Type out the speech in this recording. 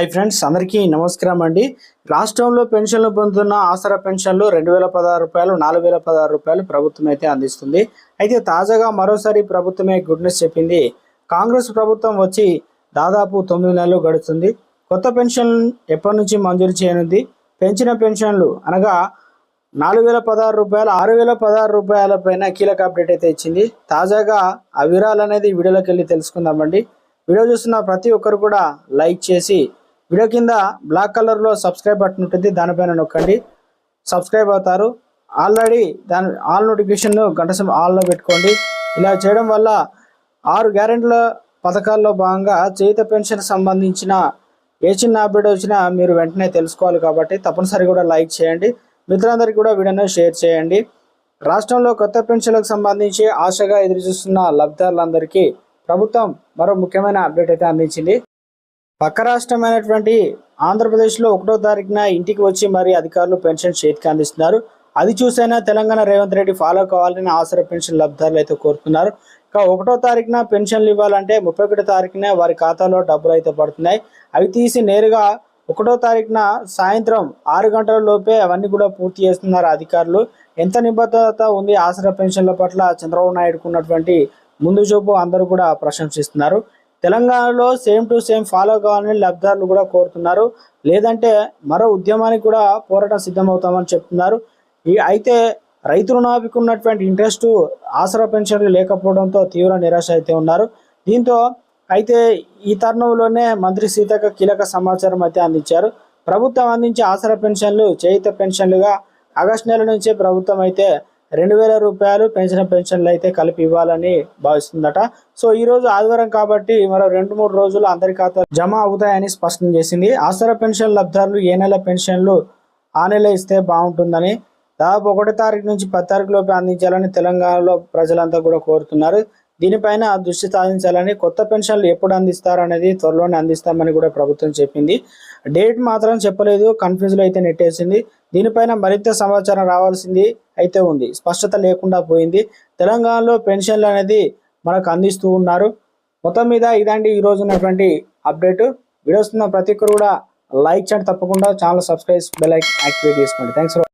Hi friends అందరికీ నమస్కారం అండి. రాష్ట్రంలో పెన్షన్లు పొందుతున్న ఆసరా పెన్షన్లు రెండు వేల పదహారు రూపాయలు నాలుగు వేల పదహారు రూపాయలు ప్రభుత్వం అయితే అందిస్తుంది. అయితే తాజాగా మరోసారి ప్రభుత్వమే గుడ్ న్యూస్ చెప్పింది. కాంగ్రెస్ ప్రభుత్వం వచ్చి దాదాపు తొమ్మిది నెలలు గడుస్తుంది. కొత్త పెన్షన్ ఎప్పటి నుంచి మంజూరు చేయనుంది? పెంచిన పెన్షన్లు అనగా నాలుగు వేల పదహారు రూపాయలు ఆరు వేల పదహారు రూపాయల పైన కీలక అప్డేట్ అయితే ఇచ్చింది. తాజాగా ఆ వివరాలు అనేది వీడియోలోకి వెళ్ళి తెలుసుకుందామండి. వీడియో చూస్తున్న ప్రతి ఒక్కరు కూడా లైక్ చేసి వీడియో కింద బ్లాక్ కలర్లో సబ్స్క్రైబ్ బటన్ ఉంటుంది దానిపైన నొక్కండి. సబ్స్క్రైబ్ అవుతారు. ఆల్రెడీ దాని ఆల్ నోటిఫికేషన్ను గంట సమయం ఆల్లో పెట్టుకోండి. ఇలా చేయడం వల్ల ఆరు గ్యారెంటీల పథకాల్లో భాగంగా చేత పెన్షన్ సంబంధించిన ఏ చిన్న అప్డేట్ వచ్చినా మీరు వెంటనే తెలుసుకోవాలి కాబట్టి తప్పనిసరి కూడా లైక్ చేయండి. మిత్రులందరికీ కూడా వీడియోను షేర్ చేయండి. రాష్ట్రంలో కొత్త పెన్షన్లకు సంబంధించి ఆశగా ఎదురుచూస్తున్న లబ్ధిదారులందరికీ ప్రభుత్వం మరో ముఖ్యమైన అప్డేట్ అయితే అందించింది. పక్క రాష్ట్రమైనటువంటి ఆంధ్రప్రదేశ్లో ఒకటో తారీఖున ఇంటికి వచ్చి మరి అధికారులు పెన్షన్ చేతికి అందిస్తున్నారు. అది చూసైనా తెలంగాణ రేవంత్ రెడ్డి ఫాలో కావాలని ఆసరా పెన్షన్ లబ్ధారులు అయితే కోరుతున్నారు. ఇక ఒకటో తారీఖున పెన్షన్లు ఇవ్వాలంటే ముప్పై ఒకటో తారీఖున వారి ఖాతాలో డబ్బులు అయితే పడుతున్నాయి. అవి తీసి నేరుగా ఒకటో తారీఖున సాయంత్రం ఆరు గంటల లోపే అవన్నీ కూడా పూర్తి చేస్తున్నారు అధికారులు. ఎంత నిబద్ధత ఉంది ఆసరా పెన్షన్ల పట్ల చంద్రబాబు నాయుడుకున్నటువంటి ముందు చూపు అందరూ కూడా ప్రశంసిస్తున్నారు. తెలంగాణలో సేమ్ టు సేమ్ ఫాలో కావాలని లబ్ధిదారులు కూడా కోరుతున్నారు. లేదంటే మరో ఉద్యమానికి కూడా పోరాటం సిద్ధమవుతామని చెప్తున్నారు. ఈ అయితే రైతు రుణాభికి ఉన్నటువంటి ఇంట్రెస్ట్ ఆసరా పెన్షన్లు లేకపోవడంతో తీవ్ర నిరాశ అయితే ఉన్నారు. దీంతో అయితే ఈ తరుణంలోనే మంత్రి సీతక్క కీలక సమాచారం అయితే అందించారు. ప్రభుత్వం అందించే ఆసరా పెన్షన్లు చేయిత పెన్షన్లుగా ఆగస్టు నెల నుంచే ప్రభుత్వం అయితే రెండు వేల రూపాయలు పెన్షన్ పెన్షన్లు అయితే కలిపి ఇవ్వాలని భావిస్తుందట. సో ఈ రోజు ఆదివారం కాబట్టి మరో రెండు మూడు రోజులు అందరి ఖాతాలు జమ అవుతాయని స్పష్టం చేసింది. ఆసరా పెన్షన్ లబ్ధారులు ఏ నెల పెన్షన్లు ఆ నెల ఇస్తే బాగుంటుందని దాదాపు ఒకటో తారీఖు నుంచి పది తారీఖు లోపు అందించాలని తెలంగాణలో ప్రజలంతా కూడా కోరుతున్నారు. దీనిపైన దృష్టి సాధించాలని కొత్త పెన్షన్లు ఎప్పుడు అందిస్తారనేది త్వరలోనే అందిస్తామని కూడా ప్రభుత్వం చెప్పింది. డేట్ మాత్రం చెప్పలేదు కన్ఫ్యూజ్లో అయితే నెట్టేసింది. దీనిపైన మరింత సమాచారం రావాల్సింది అయితే ఉంది. స్పష్టత లేకుండా పోయింది. తెలంగాణలో పెన్షన్లు అనేది మనకు అందిస్తూ ఉన్నారు. మొత్తం మీద ఇదండి ఈ ఉన్నటువంటి అప్డేట్. వీడియోస్ ఉన్న ప్రతి ఒక్కరు కూడా లైక్ చేయండి తప్పకుండా. ఛానల్ సబ్స్క్రైబ్ బెల్ యాక్టివేట్ చేసుకోండి. థ్యాంక్స్